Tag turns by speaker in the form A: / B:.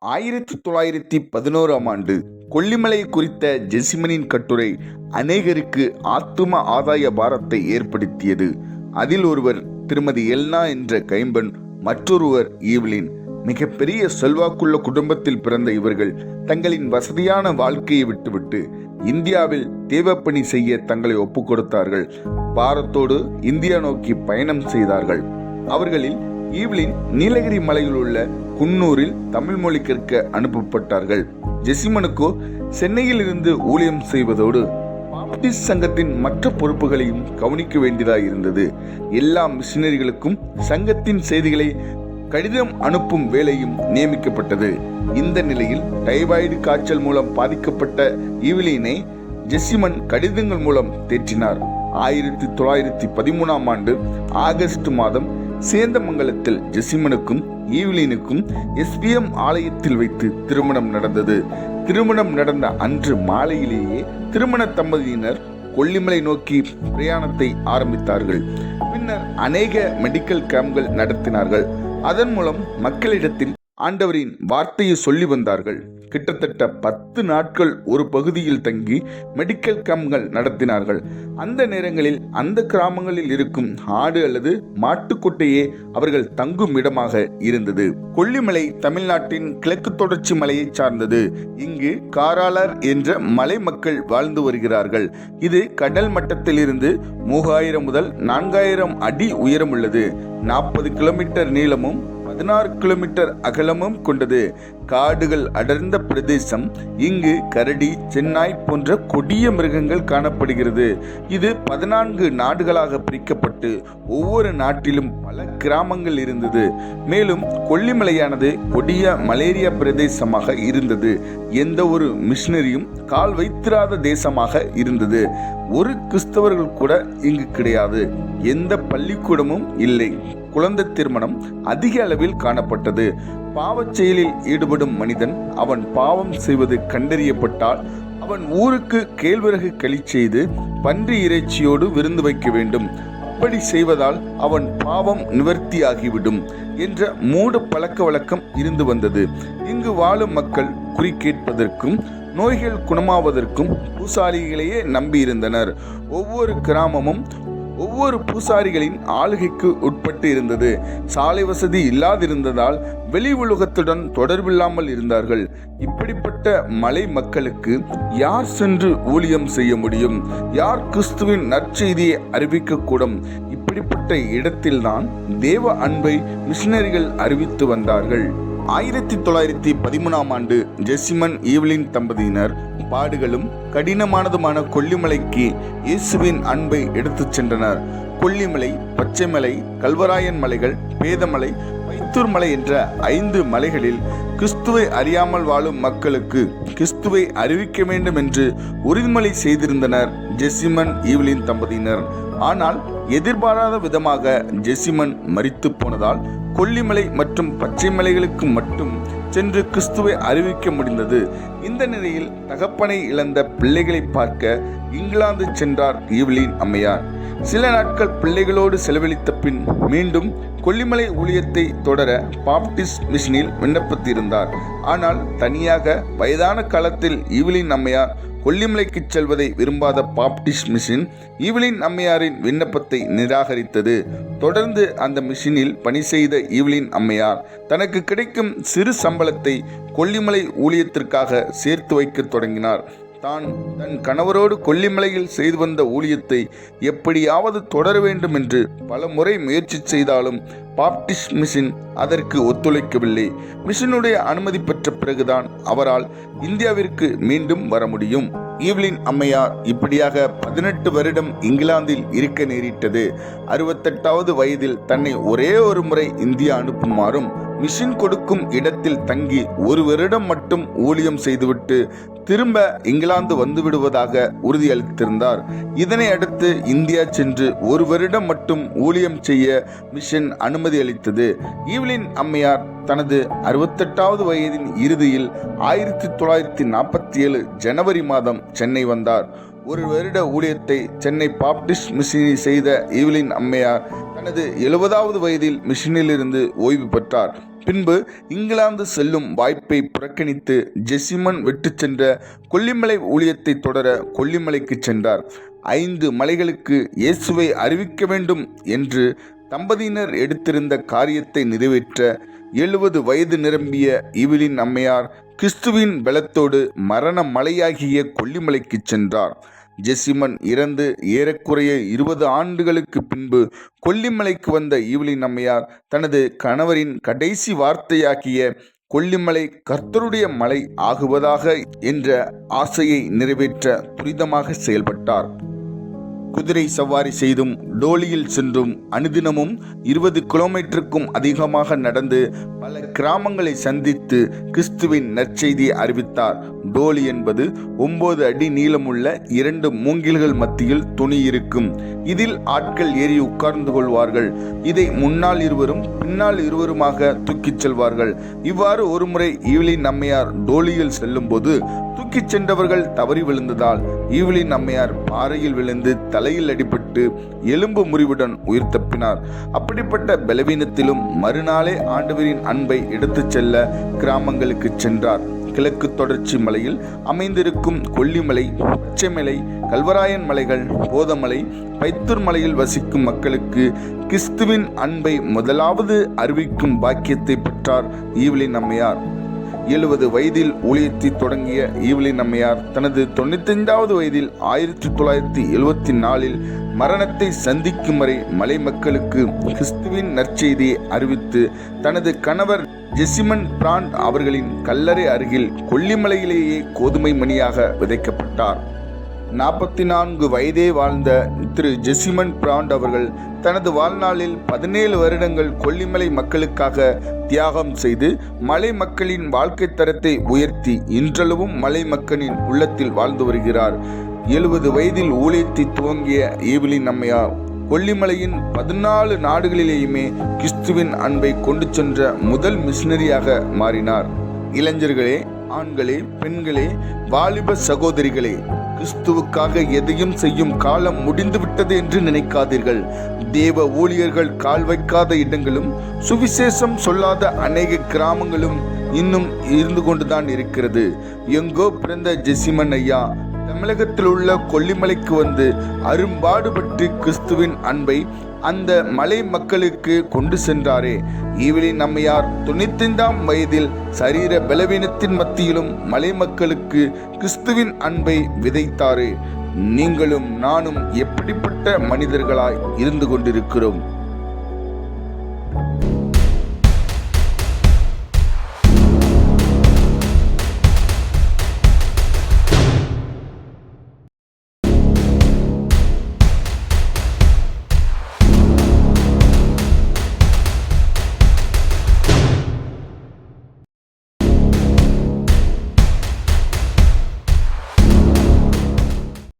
A: ஆயிரத்தி தொள்ளாயிரத்தி பதினோராம் ஆண்டு கொல்லிமலை குறித்த ஜெசிமனின் கட்டுரை அநேகருக்கு ஆத்தும ஆதாய பாரத்தை ஏற்படுத்தியது. அதில் ஒருவர் திருமதி எல்னா என்ற கைம்பன் மற்றொருவர் ஈவ்லின். மிகப்பெரிய செல்வாக்குள்ள குடும்பத்தில் பிறந்த இவர்கள் தங்களின் வசதியான வாழ்க்கையை விட்டுவிட்டு இந்தியாவில் தேவப்பணி செய்ய தங்களை ஒப்புக் கொடுத்தார்கள் பாரத்தோடு இந்தியா நோக்கி பயணம் செய்தார்கள். அவர்களில் ஈவ்லின் நீலகிரி மலையில் உள்ள குன்னூரில் தமிழ் மொழி கற்க அனுப்பப்பட்டார்கள். ஜெசிமனுக்கோ சென்னையில் இருந்து ஊழியம் செய்வதோடு பாப்டிஸ்ட் சங்கத்தின் மற்ற பொறுப்புகளையும் கவனிக்க வேண்டியதாக இருந்தது. எல்லா மிஷினரிகளுக்கும் சங்கத்தின் செய்திகளை கடிதம் அனுப்பும் வேலையும் நியமிக்கப்பட்டது. இந்த நிலையில் டைபாய்டு காய்ச்சல் மூலம் பாதிக்கப்பட்ட ஈவிலினை ஜெசிமன் கடிதங்கள் மூலம் தேற்றினார். ஆயிரத்தி தொள்ளாயிரத்தி பதிமூணாம் ஆண்டு ஆகஸ்ட் மாதம் சேந்தமங்கலத்தில் ஜெசிமனுக்கும் ஈவ்லினுக்கும் எஸ்பிஎம் ஆலயத்தில் வைத்து திருமணம் நடந்தது. திருமணம் நடந்த அன்று மாலையிலேயே திருமண தம்பதியினர் கொல்லிமலை நோக்கி பிரயாணத்தை ஆரம்பித்தார்கள். பின்னர் அநேக மெடிக்கல் கேம்ப்கள் நடத்தினார்கள். அதன் மூலம் மக்களிடத்தில் ஆண்டவரின் வார்த்தையை சொல்லி வந்தார்கள். கிட்டத்தட்ட பத்து நாட்கள் ஒரு பகுதியில் தங்கி மெடிக்கல் கேம்ப்கள் நடத்தினார்கள். அந்த நேரங்களில் அந்த கிராமங்களில் இருக்கும் ஆடு அல்லது மாட்டுக்கொட்டையே அவர்கள் தங்கும் இடமாக இருந்தது. கொல்லிமலை தமிழ்நாட்டின் கிழக்கு தொடர்ச்சி மலையை சார்ந்தது. இங்கு காராளர் என்ற மலை மக்கள் வாழ்ந்து வருகிறார்கள். இது கடல் மட்டத்திலிருந்து மூவாயிரம் முதல் நான்காயிரம் அடி உயரம் உள்ளது. நாற்பது கிலோமீட்டர் நீளமும் பதினாறு கிலோமீட்டர் அகலமும் கொண்டது. காடுகள் அடர்ந்த பிரதேசம் இங்கு கரடி சென்னாய் போன்ற கொடிய மிருகங்கள் காணப்படுகிறது. இது பதினான்கு நாடுகளாக பிரிக்கப்பட்டு ஒவ்வொரு நாட்டிலும் பல கிராமங்கள் இருந்தது. மேலும் கொல்லிமலையானது கொடிய மலேரியா பிரதேசமாக இருந்தது. எந்த ஒரு மிஷினரியும் கால் வைத்திராத தேசமாக இருந்தது. ஒரு கிறிஸ்தவர்கள் கூட இங்கு கிடையாது. எந்த பள்ளிக்கூடமும் இல்லை. குழந்தை திருமணம் அதிக அளவில் காணப்பட்டது. பாவச் செயலில் ஈடுபடும் மனிதன் அவன் பாவம் செய்வது கண்டறியப்பட்டால் அவன் ஊருக்கு கேழ்வரகு களி செய்து பன்றி இறைச்சியோடு விருந்து வைக்க வேண்டும். அப்படி செய்வதால் அவன் பாவம் நிவர்த்தியாகிவிடும் என்ற மூட பழக்க வழக்கம் இருந்து வந்தது. இங்கு வாழும் மக்கள் குறி கேட்பதற்கும் நோய்கள் குணமாவதற்கும் பூசாரிகளையே நம்பியிருந்தனர். ஒவ்வொரு கிராமமும் ஒவ்வொரு பூசாரிகளின் ஆளுகைக்கு உட்பட்டு இருந்தது. சாலை வசதி இல்லாதிருந்ததால் வெளி உலகத்துடன் தொடர்பில்லாமல் இருந்தார்கள். இப்படிப்பட்ட மலை மக்களுக்கு யார் சென்று ஊழியம் செய்ய முடியும்? யார் கிறிஸ்துவின் நற்செய்தியை அறிவிக்கக்கூடும் இப்படிப்பட்ட இடத்தில்தான் தேவ அன்பை மிஷினரிகள் அறிவித்து வந்தார்கள். ஆயிரத்தி தொள்ளாயிரத்தி பதிமூணாம் ஆண்டு ஜெசிமன் ஈவ்லின் தம்பதியினர் பாடுகளும் கடினமானதுமான கொல்லிமலைக்கு இயேசுவின் அன்பை எடுத்துச் சென்றனர். கொல்லிமலை பச்சைமலை கல்வராயன் மலைகள் பேதமலை வைத்தூர் மலை என்ற ஐந்து மலைகளில் கிறிஸ்துவை அறியாமல் வாழும் மக்களுக்கு கிறிஸ்துவை அறிவிக்க வேண்டும் என்று உறுதிமொழி செய்திருந்தனர் ஜெசிமன் ஈவ்லின் தம்பதியினர். ஆனால் எதிர்பாராத விதமாக ஜெசிமன் மறித்து போனதால் கொல்லிமலை மற்றும் பச்சை மலைகளுக்கு மட்டும் சென்று கிறிஸ்துவை அறிவிக்க முடிந்தது. இந்த நிலையில் தகப்பனை இழந்த பிள்ளைகளை பார்க்க இங்கிலாந்து சென்றார் ஈவ்லின் அம்மையார். சில நாட்கள் பிள்ளைகளோடு செலவழித்த பின் மீண்டும் கொல்லிமலை ஊழியத்தை தொடர பாப்டிஸ்ட் மிஷனில் விண்ணப்பித்திருந்தார். ஆனால் தனியாக வயதான காலத்தில் ஈவிலின் அம்மையார் கொல்லிமலைக்கு செல்வதை விரும்பாத பாப்டிஸ்ட் மிஷின் ஈவிலின் அம்மையாரின் விண்ணப்பத்தை நிராகரித்தது. தொடர்ந்து அந்த மிஷினில் பணி செய்த ஈவிலின் அம்மையார் தனக்கு கிடைக்கும் சிறு சம்பளத்தை கொல்லிமலை ஊழியத்திற்காக சேர்த்து வைக்க தொடங்கினார். தான் தன் கணவரோடு கொல்லிமலையில் செய்து வந்த ஊழியத்தை எப்படியாவது தொடர வேண்டும் என்று பல முறை முயற்சி செய்தாலும் பாப்டிஸ் மிஷின் அதற்கு ஒத்துழைக்கவில்லை. மிஷினுடைய அனுமதி பெற்ற பிறகுதான் அவரால் இந்தியாவிற்கு மீண்டும் வர முடியும். ஈவ்லின் அம்மையார் இப்படியாக பதினெட்டு வருடம் இங்கிலாந்தில் இருக்க நேரிட்டது. அறுபத்தெட்டாவது வயதில் தன்னை ஒரே ஒரு முறை இந்தியா அனுப்புமாறும் மிஷின் கொடுக்கும் இடத்தில் தங்கி ஒரு வருடம் மட்டும் ஊழியம் செய்துவிட்டு திரும்ப இங்கிலாந்து வந்து விடுவதாக உறுதியளித்திருந்தார். இதனை அடுத்து இந்தியா சென்று ஒரு வருடம் மட்டும் ஊழியம் செய்ய மிஷன் அனுமதி அளித்தது ஈவ்லின் அம்மையார் தனது அறுபத்தெட்டாவது வயதின் இறுதியில் ஆயிரத்தி தொள்ளாயிரத்தி நாற்பத்தி ஏழு ஜனவரி மாதம் சென்னை வந்தார். ஒரு வருட ஊழியத்தை சென்னை பாப்டிஸ்ட் மிஷினில் செய்த ஈவ்லின் அம்மையார் தனது எழுபதாவது வயதில் மிஷினிலிருந்து ஓய்வு பெற்றார். பின்பு இங்கிலாந்து செல்லும் வாய்ப்பை புறக்கணித்து ஜெசிமன் விட்டுச் சென்ற கொல்லிமலை ஊழியத்தை தொடர கொல்லிமலைக்கு சென்றார். ஐந்து மலைகளுக்கு இயேசுவை அறிவிக்க வேண்டும் என்று தம்பதியினர் எடுத்திருந்த காரியத்தை நிறைவேற்ற எழுபது வயது நிரம்பிய இவிலின் அம்மையார் கிறிஸ்துவின் பலத்தோடு மரண மலையாகிய கொல்லிமலைக்கு சென்றார். ஜெசிமன் இறந்து ஏறக்குறைய இருபது ஆண்டுகளுக்கு பின்பு கொல்லிமலைக்கு வந்த ஈவலின் அம்மையார் தனது கணவரின் கடைசி வார்த்தையாகிய கொல்லிமலை கர்த்தருடைய மலை ஆகுவதாக என்ற ஆசையை நிறைவேற்ற துரிதமாக செயல்பட்டார். குதிரை சவாரி செய்தும் டோலியில் சென்றும் அனுதினமும் இருபது கிலோமீட்டருக்கும் அதிகமாக நடந்து பல கிராமங்களை சந்தித்து கிறிஸ்துவின் நற்செய்தியை அறிவித்தார். டோலி என்பது ஒன்பது அடி நீளமுள்ள இரண்டு மூங்கில்கள் மத்தியில் துணி இருக்கும். இதில் ஆட்கள் ஏறி உட்கார்ந்து கொள்வார்கள். இதை முன்னால் இருவரும் பின்னால் இருவருமாக தூக்கிச் செல்வார்கள். இவ்வாறு ஒருமுறை இவளின் நம்மையார் டோலியில் செல்லும்போது தூக்கிச் சென்றவர்கள் தவறி விழுந்ததால் ஈவலின் அம்மையார் பாறையில் விழுந்து தலையில் அடிபட்டு எலும்பு முறிவுடன் உயிர் தப்பினார். அப்படிப்பட்ட பலவீனத்திலும் மறுநாளே ஆண்டவரின் அன்பை எடுத்துச் செல்ல கிராமங்களுக்கு சென்றார். கிழக்கு தொடர்ச்சி மலையில் அமைந்திருக்கும் கொல்லிமலை பச்சைமலை கல்வராயன் மலைகள் போதமலை பைத்தூர் மலையில் வசிக்கும் மக்களுக்கு கிறிஸ்துவின் அன்பை முதலாவது அறிவிக்கும் பாக்கியத்தை பெற்றார் ஈவலின் அம்மையார். எழுபது வயதில் ஊழியத்தை தொடங்கிய ஈவலின் அம்மையார் தனது தொண்ணூத்தைந்தாவது வயதில் ஆயிரத்தி தொள்ளாயிரத்தி எழுபத்தி நாலில் மரணத்தை சந்திக்கும் வரை மலை மக்களுக்கு கிறிஸ்துவின் நற்செய்தியை அறிவித்து தனது கணவர் ஜெசிமன் பிராண்ட் அவர்களின் கல்லறை அருகில் கொல்லிமலையிலேயே கோதுமை மணியாக விதைக்கப்பட்டார். நாற்பத்தி நான்கு வயதே வாழ்ந்த திரு ஜெசிமன் பிராண்ட் அவர்கள் தனது வாழ்நாளில் பதினேழு வருடங்கள் கொல்லிமலை மக்களுக்காக தியாகம் செய்து மலை மக்களின் வாழ்க்கை தரத்தை உயர்த்தி இன்றளவும் மலை மக்களின் உள்ளத்தில் வாழ்ந்து வருகிறார். எழுபது வயதில் ஊழியத்தை துவங்கிய ஈவிலின் அம்மையார் கொல்லிமலையின் பதினாலு நாடுகளிலேயுமே கிறிஸ்துவின் அன்பை கொண்டு சென்ற முதல் மிஷினரியாக மாறினார். இளைஞர்களே ஆண்களே பெண்களே வாலிப சகோதரிகளே கிறிஸ்துவுக்காக எதையும் செய்யும் காலம் முடிந்துவிட்டது என்று நினைக்காதீர்கள். தேவ ஊழியர்கள் கால் வைக்காத இடங்களும் சுவிசேஷம் சொல்லாத அநேக கிராமங்களும் இன்னும் இருந்து கொண்டுதான் இருக்கிறது. எங்கோ பிறந்த ஜெசிமன் ஐயா தமிழகத்தில் உள்ள கொல்லிமலைக்கு வந்து அரும்பாடுபட்டு கிறிஸ்துவின் அன்பை அந்த மலை மக்களுக்கு கொண்டு சென்றாரே. ஈவலின் அம்மையார் தொண்ணூத்தைந்தாம் வயதில் சரீர பலவீனத்தின் மத்தியிலும் மலை மக்களுக்கு கிறிஸ்துவின் அன்பை விதைத்தாரே. நீங்களும் நானும் எப்படிப்பட்ட மனிதர்களாய் இருந்து கொண்டிருக்கிறோம்.